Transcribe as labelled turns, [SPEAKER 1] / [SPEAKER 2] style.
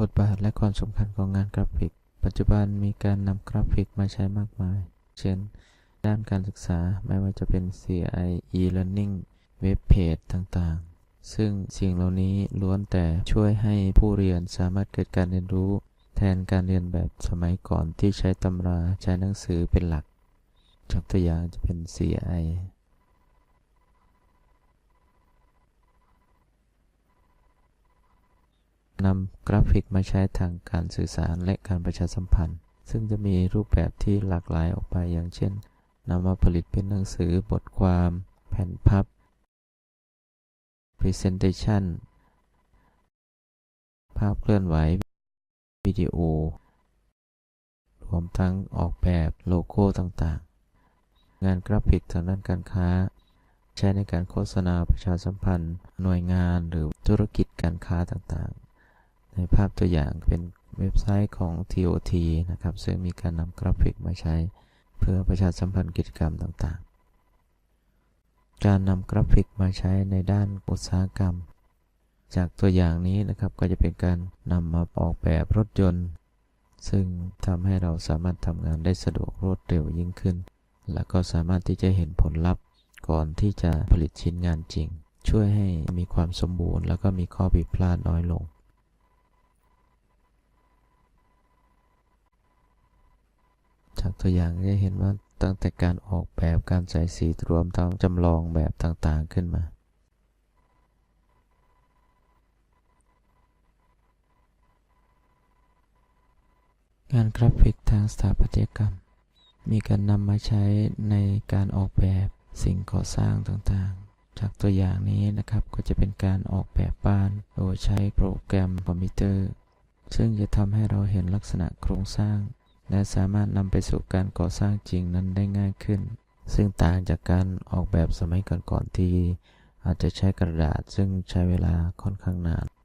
[SPEAKER 1] บทบาทและความสำคัญของงานกราฟิก ปัจจุบันมีการนำกราฟิกมาใช้มากมาย เช่น ด้านการศึกษาไม่ว่าจะเป็น CI e-learning เว็บเพจต่างๆ ซึ่งสิ่งเหล่านี้ล้วนแต่ช่วยให้ผู้เรียนสามารถเกิดการเรียนรู้ แทนการเรียนแบบสมัยก่อนที่ใช้ตำราใช้หนังสือเป็นหลักยกตัวอย่างจะเป็น CI นำกราฟิกมาใช้ทางการสื่อสารและการประชาสัมพันธ์ ซึ่งจะมีรูปแบบที่หลากหลายออกไปอย่างเช่นนำมาผลิตเป็นหนังสือบทความ แผ่นพับ Presentation ภาพเคลื่อนไหว วิดีโอ รวมทั้งออกแบบโลโก้ต่างๆ งานกราฟิกทางด้านการค้า ใช้ในการโฆษณาประชาสัมพันธ์ หน่วยงานหรือธุรกิจการค้าต่างๆ ในภาพตัวอย่างเป็นเว็บไซต์ของ TOT นะครับ ซึ่งมีการนำกราฟิกมาใช้เพื่อประชาสัมพันธ์กิจกรรมต่างๆ การนำกราฟิกมาใช้ในด้านอุตสาหกรรม จากตัวอย่างนี้นะครับก็จะเป็นการนำมาออกแบบรถยนต์ ซึ่งทำให้เราสามารถทำงานได้สะดวกรวดเร็วยิ่งขึ้น และก็สามารถที่จะเห็นผลลัพธ์ ก่อนที่จะผลิตชิ้นงานจริง ช่วยให้มีความสมบูรณ์ แล้วก็มีข้อผิดพลาดน้อยลง จาก ตัวอย่างจะเห็นว่าตั้งแต่การออกแบบการใส่สีรวมทั้งจำลองแบบต่างๆขึ้นมางานกราฟิกทางสถาปัตยกรรม มีการนำมาใช้ในการออกแบบสิ่งก่อสร้างต่างๆ จากตัวอย่างนี้นะครับก็จะเป็นการออกแบบบ้านโดยใช้โปรแกรมคอมพิวเตอร์ ซึ่งจะทำให้เราเห็นลักษณะโครงสร้าง และสามารถนำไปสู่การก่อสร้างจริงนั้นได้ง่ายขึ้น ซึ่งต่างจากการออกแบบสมัยก่อนๆที่อาจจะใช้กระดาษซึ่งใช้เวลาค่อนข้างนาน